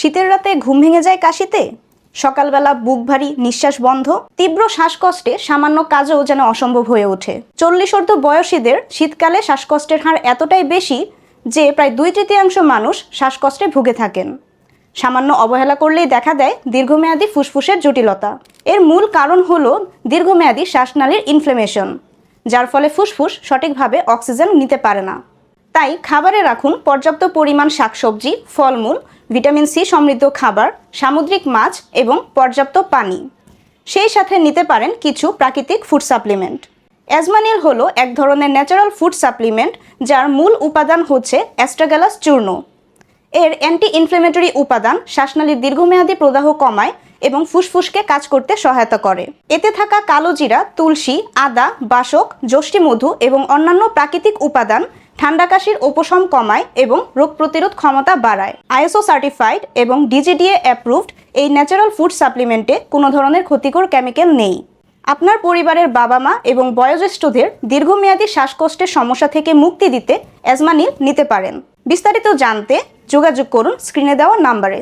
শীতের রাতে ঘুম ভেঙে যায় কাশিতে? সকালবেলা বুক ভারী নিঃশ্বাস বন্ধ। তীব্র শ্বাসকষ্টে সামান্য কাজও যেন অসম্ভব হয়ে ওঠে। চল্লিশ অর্ধ বয়সীদের শীতকালে শ্বাসকষ্টের হার এতটাই বেশি যে প্রায় দুই তৃতীয়াংশ মানুষ শ্বাসকষ্টে ভুগে থাকেন। সামান্য অবহেলা করলেই দেখা দেয় দীর্ঘমেয়াদী ফুসফুসের জটিলতা। এর মূল কারণ হল দীর্ঘমেয়াদী শ্বাসনালীর ইনফ্লেমেশন যার ফলে ফুসফুস সঠিকভাবে অক্সিজেন নিতে পারে না। তাই খাবারে রাখুন পর্যাপ্ত পরিমাণ শাকসবজি, ফলমূল, ভিটামিন সি সমৃদ্ধ খাবার, সামুদ্রিক মাছ এবং পর্যাপ্ত পানি। সেই সাথে নিতে পারেন কিছু প্রাকৃতিক ফুড সাপ্লিমেন্ট। অ্যাজমানিল হলো এক ধরনের ন্যাচারাল ফুড সাপ্লিমেন্ট যার মূল উপাদান হচ্ছে অ্যাস্ট্রাগালাস চূর্ণ। এর অ্যান্টি ইনফ্লেমেটরি উপাদান শ্বাসনালীর দীর্ঘমেয়াদী প্রদাহ কমায় এবং ফুসফুসকে কাজ করতে সহায়তা করে। এতে থাকা কালোজিরা তুলসী, আদা, বাসক যষ্টিমধু এবং অন্যান্য প্রাকৃতিক উপাদান ঠান্ডা কাশির উপশম কমায় এবং রোগ প্রতিরোধ ক্ষমতা বাড়ায়। আইএসও সার্টিফাইড এবং ডিজিডিএ অ্যাপ্রুভড এই ন্যাচারাল ফুড সাপ্লিমেন্টে কোনো ধরনের ক্ষতিকর কেমিক্যাল নেই। আপনার পরিবারের বাবা মা এবং বয়োজ্যেষ্ঠদের দীর্ঘমেয়াদী শ্বাসকষ্টের সমস্যা থেকে মুক্তি দিতে অ্যাজমানিল নিতে পারেন। বিস্তারিত জানতে যোগাযোগ করুন স্ক্রিনে দেওয়া নাম্বারে।